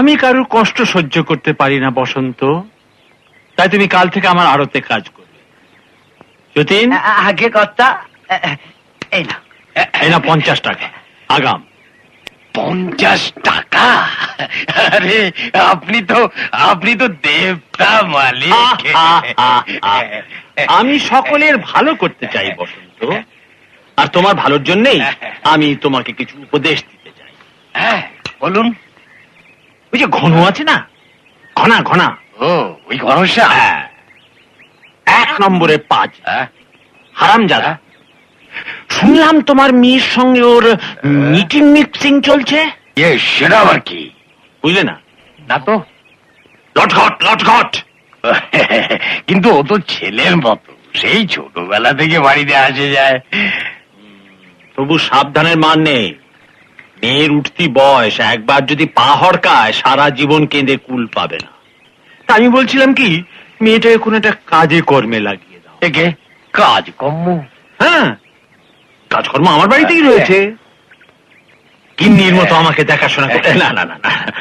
আমি কারোর কষ্ট সহ্য করতে পারি না বসন্ত। তাই তুমি কাল থেকে আমার আড়তে কাজ করবে। যতীন? আগে কর্তা এই না এই না পঞ্চাশ টাকা। আগাম। পঞ্চাশ টাকা? আরে আপনি তো আপনি তো দেবতা মালিক। আমি সকলের ভালো করতে চাই বসন্ত। আর তোমার ভালোর জন্যই আমি তোমাকে কিছু উপদেশ দিতে চাই। হ্যাঁ বলুন। ওই যে ঘন আছে না? ঘনা ঘনা। ও ওই ঘনশ্যাম। হ্যাঁ। এক নম্বরে পাঁচ। হ্যাঁ? হারাম জাদা শুনলাম তোমার মেয়ের সঙ্গে ওর মিটিং মিক্সিং চলছে? এ সেটা আবার কি? বুঝলে না? না তো। লটঘট লটঘট। কিন্তু ও তো ছেলের মতো। সেই ছোটবেলা থেকে বাড়িতে আসে যায়। তবু সাবধানের মান নেই। মেয়ের উঠতি বয়স একবার যদি পা হরকায় সারা জীবন কেঁদে কুল পাবে না। তা আমি বলছিলাম কি মেয়েটাকে কোন একটা কাজে কর্মে লাগিয়ে দাও। একে কাজ কম্ম হ্যাঁ। কাজকর্ম আমার বাড়িতেই রয়েছে। কিন্নির মতো আমাকে দেখাশোনা করবে। না না না না।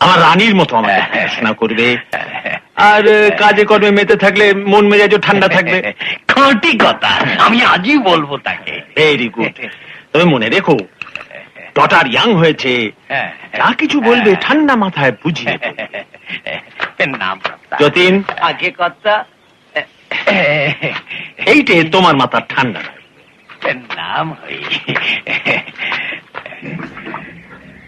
আমার রানীর মতো আমাকে দেখাশোনা করবে। আর কাজে কর্মে মেতে থাকলে মন মেজাজও ঠান্ডা থাকবে। খাঁটি কথা। আমি আজই বলব তাকে। ভেরি গুড তবে মনে রেখো ডটার ইয়াং হয়েছে হ্যাঁ। যা কিছু বলবে ঠান্ডা মাথায় বুঝিয়ে। নাম যতীন আগে কথা এইটে তোমার মাথার ঠান্ডা নাম হই